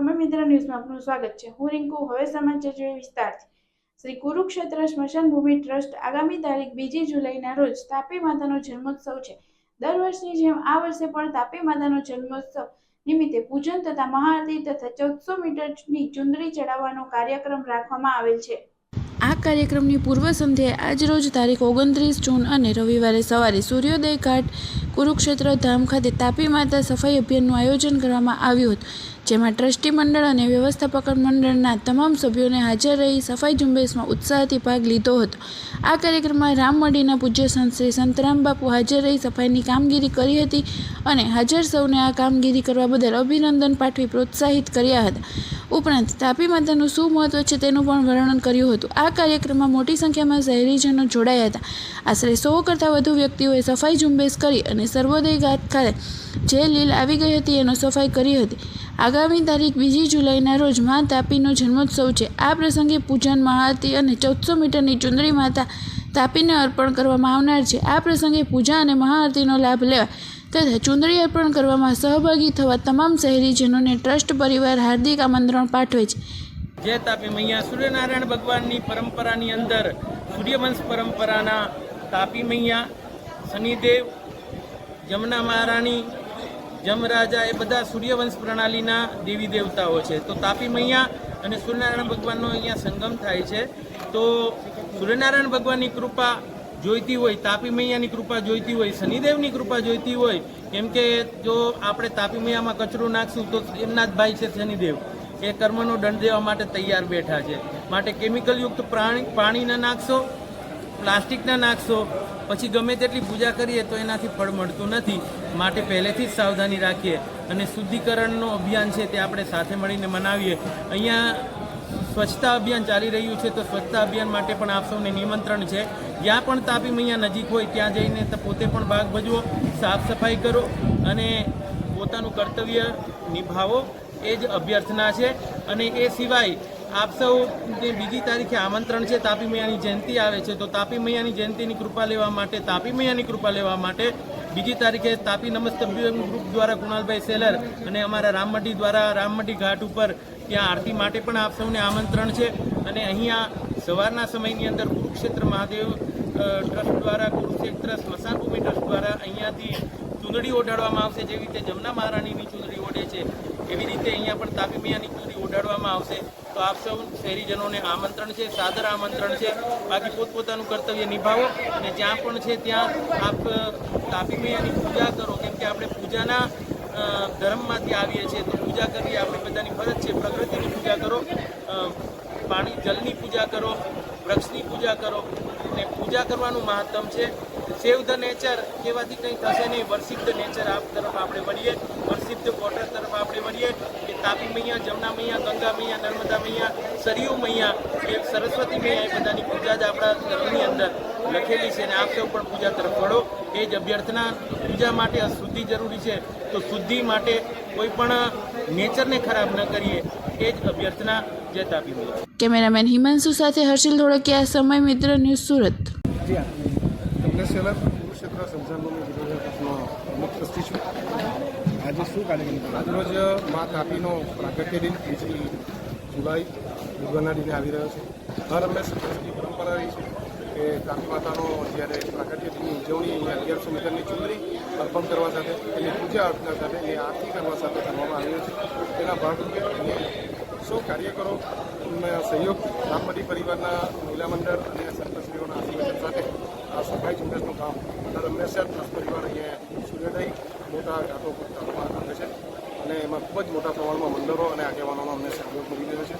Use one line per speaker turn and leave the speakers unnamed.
મિત્ર ન્યૂઝમાં આપનું સ્વાગત છે. હું રિંકુ, હવે સમાચાર જોઈએ વિસ્તારથી. શ્રી કુરુક્ષેત્ર સ્મશાન ભૂમિ ટ્રસ્ટ આગામી તારીખ બીજી જુલાઈના રોજ તાપી માતાનો જન્મોત્સવ છે. દર વર્ષની જેમ આ વર્ષે પણ તાપી માતાનો જન્મોત્સવ નિમિત્તે પૂજન તથા મહાઆરતી તથા ચૌદસો મીટરની ચુંદડી ચડાવવાનો કાર્યક્રમ રાખવામાં આવેલ છે. આ કાર્યક્રમની પૂર્વ સંધ્યાએ આજરોજ તારીખ ઓગણત્રીસ જૂન અને રવિવારે સવારે સૂર્યોદય ઘાટ કુરુક્ષેત્ર ધામ ખાતે તાપી માતા સફાઈ અભિયાનનું આયોજન કરવામાં આવ્યું હતું. જેમાં ટ્રસ્ટી મંડળ અને વ્યવસ્થાપક મંડળના તમામ સભ્યોને હાજર રહી સફાઈ ઝુંબેશમાં ઉત્સાહથી ભાગ લીધો હતો. આ કાર્યક્રમમાં રામમડીના પૂજ્ય સંત શ્રી સંતરામ બાપુ હાજર રહી સફાઈની કામગીરી કરી હતી અને હાજર સૌને આ કામગીરી કરવા બદલ અભિનંદન પાઠવી પ્રોત્સાહિત કર્યા હતા. ઉપરાંત તાપી માતાનું શું મહત્વ છે તેનું પણ વર્ણન કર્યું હતું. આ કાર્યક્રમમાં મોટી સંખ્યામાં શહેરીજનો જોડાયા હતા. આશરે સો કરતાં વધુ વ્યક્તિઓએ સફાઈ ઝુંબેશ કરી અને સર્વોદય ઘાટ ખાતે જે લીલ આવી ગઈ હતી એનો સફાઈ કરી હતી. આગામી તારીખ બીજી જુલાઈના રોજ મા તાપીનો જન્મોત્સવ છે. આ પ્રસંગે પૂજન મહાઆરતી અને ચૌદસો મીટરની ચુંદરી માતા તાપીને અર્પણ કરવામાં આવનાર છે. આ પ્રસંગે પૂજા અને મહાઆરતીનો લાભ લેવા તથા ચુંદડી અર્પણ કરવામાં સહભાગી થવા તમામ શહેરીજનોને ટ્રસ્ટ પરિવાર હાર્દિક આમંત્રણ પાઠવે છે.
જય તાપી મૈયા સૂર્યનારાયણ ભગવાનની પરંપરાની અંદર સૂર્યવંશ પરંપરાના તાપી મૈયા શનિદેવ, જમના મહારાણી, જમરાજા એ બધા સૂર્યવંશ પ્રણાલીના દેવી દેવતાઓ છે. તો તાપી મૈયા અને સૂર્યનારાયણ ભગવાનનો અહીંયા સંગમ થાય છે. તો સૂર્યનારાયણ ભગવાનની કૃપા જોઈતી હોય, તાપી મૈયાની કૃપા જોઈતી હોય, શનિદેવની કૃપા જોઈતી હોય, કેમ કે જો આપણે તાપી મૈયામાં કચરો નાખશું તો એમના જ ભાઈ છે શનિદેવ એ કર્મનો દંડ દેવા માટે તૈયાર બેઠા છે. માટે કેમિકલયુક્ત પ્રાણી પાણી ન નાખશો પ્લાસ્ટિક ના નાખશો, પછી ગમે તેટલી પૂજા કરીએ તો એનાથી ફળ મળતું નથી. માટે પહેલેથી જ સાવધાની રાખીએ. અને શુદ્ધિકરણનો અભિયાન છે તે આપણે સાથે મળીને મનાવીએ. અહીંયા સ્વચ્છતા અભિયાન ચાલી રહ્યું છે તો સ્વચ્છતા અભિયાન માટે પણ આપ સૌને નિમંત્રણ છે. જ્યાં પણ તાપી મૈયા નજીક હોય ત્યાં જઈને પોતે પણ ભાગ ભજવો, સાફ સફાઈ કરો અને પોતાનું કર્તવ્ય નિભાવો, એ જ અભ્યર્થના છે. અને એ સિવાય આપ સૌ જે બીજી તારીખે આમંત્રણ છે, તાપી મૈયાની જયંતિ આવે છે. તો તાપી મૈયાની જયંતિની કૃપા લેવા માટે, તાપી મૈયાની કૃપા લેવા માટે બીજી તારીખે તાપી નમસ્તભ્ય ગ્રુપ દ્વારા કુણાલભાઈ સેલર અને અમારા રામમઢી દ્વારા રામમઢી ઘાટ ઉપર ત્યાં આરતી માટે પણ આપ સૌને આમંત્રણ છે. અને અહીંયા સવારના સમયની અંદર કુરુક્ષેત્ર મહાદેવ ટ્રસ્ટ દ્વારા, કુરુક્ષેત્ર સ્મશાનભૂમિ ટ્રસ્ટ દ્વારા અહીંયાથી ચૂંદડી ઓઢાડવામાં આવશે. જેવી રીતે જમના મહારાણીની ચૂંદડી ઓઢે છે. એવી રીતે અહીંયા પણ તાપી મૈયાની ચૂંદડી ઉડાડવામાં આવશે. તો આપ સૌ શહેરીજનોને આમંત્રણ છે, સાદર આમંત્રણ છે. બાકી પોતપોતાનું કર્તવ્ય નિભાવો અને જ્યાં પણ છે ત્યાં આપ તાપી મૈયાની પૂજા કરો. કેમ કે આપણે પૂજાના ધર્મમાંથી આવીએ છીએ તો પૂજા કરવી આપણી બધાની ફરજ છે. પ્રકૃતિની પૂજા કરો પાણી, જલની પૂજા કરો, વૃક્ષની પૂજા કરો. અને પૂજા કરવાનું મહત્તમ છે. સેવ ધ નેચર કહેવાથી કંઈ થશે નહીં. વર્શિપ ધ નેચર આપ તરફ આપણે વળીએ વર્શિપ ધ વોટર તરફ આપણે વળીએ કે તાપી મૈયા જમના મૈયા ગંગા મૈયા નર્મદા મૈયા સરયુ મૈયા એ સરસ્વતી મૈયા એ બધાની પૂજા જ આપણા ધર્મની અંદર લખેલી છે અને આપ સૌ પણ પૂજા તરફ વળો. એ જ અભ્યર્થના પૂજા માટે શુદ્ધિ જરૂરી છે. તો શુદ્ધિ માટે કોઈ પણ નેચરને ખરાબ ન કરીએ. એ જ અભ્યર્થના. જે તાપી મૈયા.
કેમેરામેન હિમાંશુ સાથે હર્ષિલ ધોળકિયા સમય મિત્ર ન્યૂઝ સુરત.
સેલર કુરુક્ષેત્ર સંસારભૂમિ વિરોધ પ્રમુખ ટ્રસ્ટી છું. આજે શું કાર્યક્રમ આજરોજ મા તાપીનો પ્રાગટ્ય દિન, બીજી જુલાઈ, દુર્ગાના દિને આવી રહ્યો છે. હર હંમેશ ટ્રસ્ટની પરંપરા રહી છે કે તાપી માતાનો જ્યારે પ્રાગટ્ય દિનની ઉજવણી અગિયારસો મીટરની ચુંદડી અર્પણ કરવા સાથે, એની પૂજા અર્ચના સાથે, એની આરતી કરવા સાથે કરવામાં આવ્યો છે. તેના ભાગરૂપે સૌ કાર્યકરો ના સહયોગ રામપતિ પરિવારના મહિલા મંડળ અને સંતશ્રીઓના આશીર્વાદ સાથે આ સફાઈ ઝુંબેશનું કામ દર હંમેશા ટ્રસ્ટ પરિવાર અહીંયા સૂર્યોદય મોટા ઘાટો કરવામાં આવે છે અને એમાં ખૂબ જ મોટા પ્રમાણમાં મંડળો અને આગેવાનોનો અમને સહયોગ મળી રહ્યો છે.